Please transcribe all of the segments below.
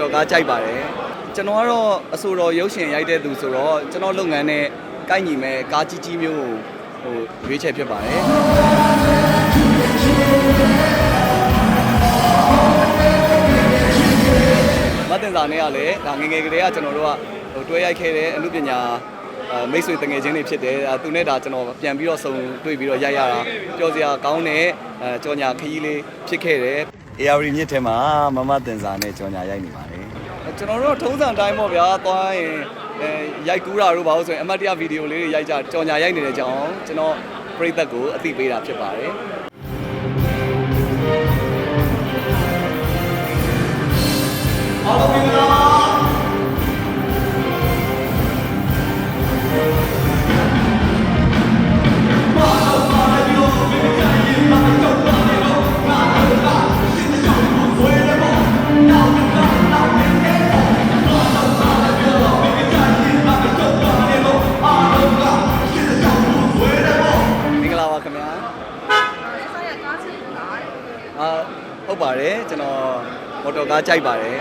တော်ကားကြိုက်ပါတယ်ကျွန်တော်ကတော့အဆိုတော်ရုပ်ရှင်ရိုက်တဲ့သူဆိုတော့ကျွန်တော်လုပ်ငန်းနဲ့ကိုက်ညီမဲ့ကားကြီးကြီးမျိုးကိုဟိုရွေးချယ်ဖြစ်ပါတယ်မတ်တင်စာနဲ့ကလည်းဒါငယ်ငယ်ကလေးကကျွန်တော်တို့ကဟိုတွဲရိုက်ခဲ့တဲ့အမှုပညာအဲမိတ်ဆွေတငယ်ချင်းတွေဖြစ်တယ်အဲသူနဲ့ဒါကျွန်တော်ပြန်ပြီးတော့ဆုံတွေ့ပြီးတော့ရိုက်ရတာပျော်စရာကောင်းတဲ့အဲကြော်ညာခရီးလေးဖြစ်ခဲ့တယ် AR မြစ်ထဲမှာမမတင်စာနဲ့ကြော်ညာရိုက်နေပါတယ်ကျွန်တော်တို့ထုံးစံတိုင်းပေါ့ဗျာသွားရင်အဲရိုက်ကူးတာတို့ပါလို့ဆိုရင်အမတ်တရဗီဒီယိုလေးတွေရိုက်ကြကြော်ညာရိုက်နေတဲ့အကြောင်းကျွန်တော်ပရိသတ်ကိုအသိပေးတာဖြစ်ပါတယ်မင်္မော်တော်ကားကြိုက်ပါတယ်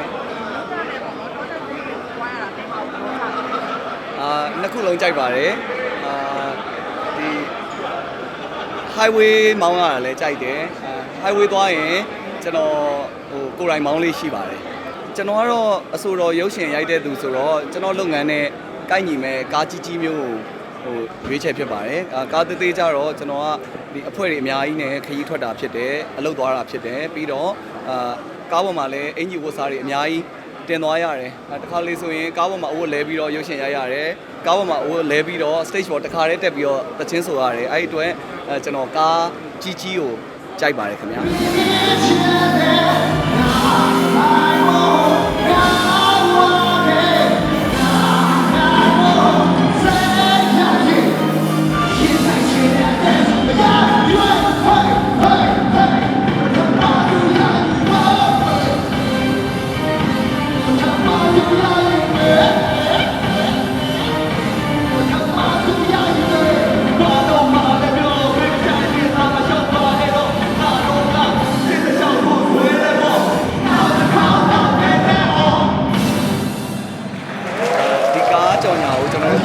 အာနှစ်ခုလုံးကြိုက်ပါတယ်အာဒီ highway မောင်းရတာလည်းကြိုက်တယ်အာ highway သွားရင်ကျွန်တော်ဟိုကိုယ်တိုင်မောင်းလေးရှိပါတယ်ကျွန်တော်ကတော့အဆိုတော်ရုပ်ရှင်ရိုက်တဲ့သူဆိုတော့ကျွန်တော်လုပ်ငန်းနဲ့ကိုက်ညီမဲ့ကားကြီးကြီးမျိုးကိုဟိုရွေးချယ်ဖြစ်ပါတယ်အာကားသေးသေးကြတော့ကျွန်တော်ကဒီအဖွဲ့တွေအများကြီးနဲ့ခရီးထွက်တာဖြစ်တယ်အလုပ်သွားတာဖြစ်တယ်ပြီးတော့အာ ကားပေါ်မှာလည်းအင်ဂျီဝတ်စားတွေအများကြီးတင်သွားရတယ်အဲတစ်ခါလေးဆိုရင်ကားပေါ်မှာအဝတ်လဲပြီးတော့ရုပ်ရှင်ရိုက်ရတယ်ကားပေါ်မှာအဝတ်လဲပြီးတော့ stage ပေါ်တစ်ခါတည်းတက်ပြီးတော့သချင်းဆိုရတယ်အဲ့ဒီအတွက်အဲကျွန်တော်ကားကြီးကြီးကိုကြိုက်ပါတယ်ခင်ဗျာ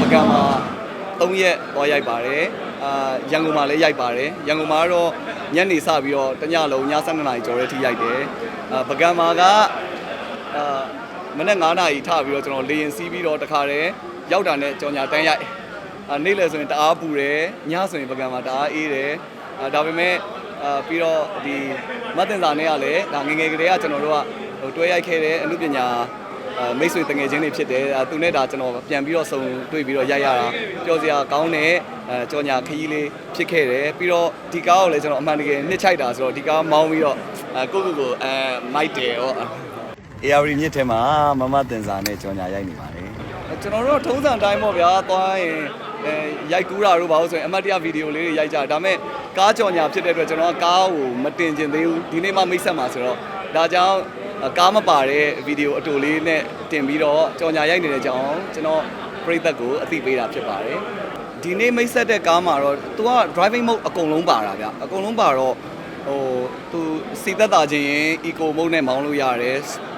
ကိုကျွန်တော်တို့ပကံမှာ3ရက်သွားရိုက်ပါတယ်အာရန်ကုန်မှာလည်းရိုက်ပါတယ်ရန်ကုန်မှာကတော့ညနေစပြီးတော့တညလုံးည7:00နာရီကျော်တဲ့အထိရိုက်တယ်အာပကံမှာကအာမနေ့9:00နာရီထပြီးတော့ကျွန်တော်လေရင်စီးပြီးတော့တခါတည်းရောက်တာနဲ့ကြော်ညာတန်းရိုက်အာနေ့လယ်ဆိုရင်တအားပူတယ်ညဆိုရင်ပကံမှာတအားအေးတယ်အာဒါပေမဲ့အာပြီးတော့ဒီမတ်တင်စာနဲ့ကလည်းဒါငယ်ငယ်ကလေးကကျွန်တော်တို့ကဟိုတွဲရိုက်ခဲ့တဲ့အမှုပညာအဲ မိတ်ဆွေတငယ်ချင်းတွေဖြစ်တယ်အဲသူနဲ့ဒါကျွန်တော်ပြန်ပြီးတော့ဆုံတွေ့ပြီးတော့ရိုက်ရတာပျော်စရာကောင်းတဲ့အဲကြော်ညာခရီးလေးဖြစ်ခဲ့တယ်ပြီးတော့ဒီကားကိုလည်းကျွန်တော်အမှန်တကယ်နှစ်ချိုက်တာဆိုတော့ဒီကားမောင်းပြီးတော့အဲကိုကိုကိုအဲမိုက်တယ်ဟော AR မြစ်ထဲမှာမမတင်စာနဲ့ကြော်ညာရိုက်နေပါတယ်ကျွန်တော်တို့ထုံးစံတိုင်းပေါ့ဗျာသွားရင်အဲရိုက်ကူးတာတို့ပါလို့ဆိုရင်အမတ်တရဗီဒီယိုလေးတွေရိုက်ကြဒါပေမဲ့ကားကြော်ညာဖြစ်တဲ့အတွက်ကျွန်တော်ကကားကိုမတင်ကျင်သေးဘူးဒီနေ့မှမိတ်ဆက်မှာဆိုတော့ဒါကြောင့် ကားမပါတဲ့ဗီဒီယိုအတူလေးနဲ့တင်ပြီးတော့ကြော်ညာရိုက်နေတဲ့အကြောင်းကျွန်တော်ပရိသတ်ကိုအသိပေးတာဖြစ်ပါတယ်ဒီနေ့မိတ်ဆက်တဲ့ကားမှာတော့သူက driving mode အကုန်လုံးပါတာဗျအကုန်လုံးပါတော့ဟိုသူစီသက်တာချင်းရင် eco mode နဲ့မောင်းလို့ရတယ်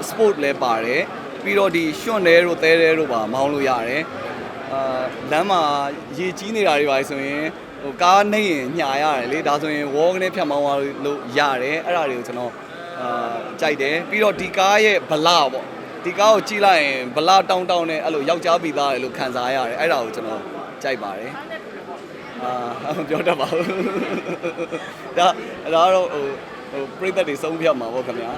sport လည်းပါတယ်ပြီးတော့ဒီရွှွန့်တဲတို့သဲတဲတို့ပါမောင်းလို့ရတယ်အာလမ်းမှာရေကြီးနေတာတွေပါဆိုရင်ဟိုကားနှိမ့်ရင်ညာရတယ်လေဒါဆိုရင် wall ကနေဖြတ်မောင်းသွားလို့ရတယ်အဲ့ဒါတွေကိုကျွန်တော် အာကြိုက်တယ်ပြီးတော့ဒီကားရဲ့ဗလာပေါ့ဒီကားကိုကြည့်လိုက်ရင်ဗလာတောင်းတောင်းနဲ့အဲ့လိုယောက်ျားပြီးသားတယ်လို့ခံစားရတယ်အဲ့ဒါကိုကျွန်တော်ကြိုက်ပါတယ်အာမပြောတတ်ပါဘူးဒါဒါကတော့ဟိုဟိုပြိသက်တွေဆုံးဖြတ်မှာပေါ့ခင်ဗျာ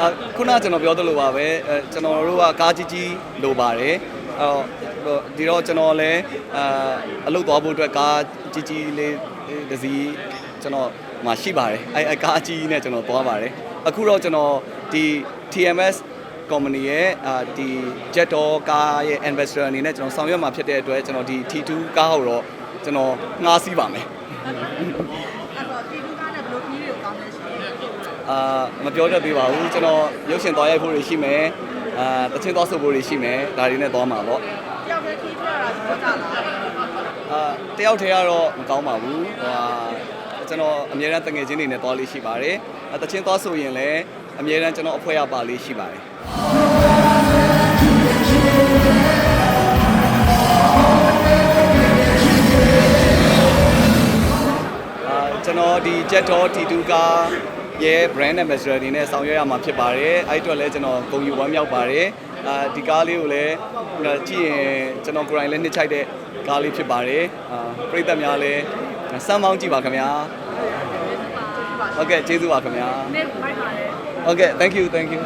အာခုနကကျွန်တော်ပြောသလိုပါပဲအဲကျွန်တော်တို့ကကားကြီးကြီးလိုပါတယ်အဲ့တော့ ဒီတော့ကျွန်တော်လည်းအာအလုပ်သွားဖို့အတွက်ကားကြီးကြီးလေးတစ်စီးကျွန်တော်မှာရှိပါတယ်အဲအဲကားကြီးနဲ့ကျွန်တော်သွားပါတယ်အခုတော့ကျွန်တော်ဒီ TMS company ရဲ့အာဒီ Jettor ကားရဲ့ ambassador အနေနဲ့ကျွန်တော်ဆောင်ရွက်မှာဖြစ်တဲ့အတွက်ကျွန်တော်ဒီ T2 ကားကိုတော့ကျွန်တော်ငှားစီးပါမယ်အာမပြောတတ်သေးပါဘူးကျွန်တော်ရုပ်ရှင်သွားရိုက်ဖို့တွေရှိမယ်အာတချင်းသွားဆိုဖို့တွေရှိမယ်ဒါတွေနဲ့သွားမှာပေါ့ အာတယောက်တည်းကတော့မကောင်းပါဘူးဟိုဟာကျွန်တော်အများရန်တငယ်ချင်းတွေနဲ့သွားလေးရှိပါတယ်အဲတချင်းသွားဆိုရင်လည်းအများရန်ကျွန်တော်အဖွဲ့ရပါလေးရှိပါတယ်အာကျွန်တော်ဒီ Jet Dot T2 ကားရဲ့ brand ambassador အနေနဲ့ဆောင်ရွက်ရမှာဖြစ်ပါတယ်အဲ့ဒီအတွက်လည်းကျွန်တော်ဂုဏ်ယူဝမ်းမြောက်ပါတယ် အာဒီကားလေးကိုလည်းကြည့်ရင်ကျွန်တော်ကိုယ်တိုင်လည်းနှစ်ချိုက်တဲ့ကားလေးဖြစ်ပါတယ်အာပရိသတ်များလည်းစမ်းမောင်းကြည့်ပါခင်ဗျာဟုတ်ကဲ့ကျေးဇူးပါခင်ဗျာနဲ့ဖိုက်ပါလေဟုတ်ကဲ့ thank you thank you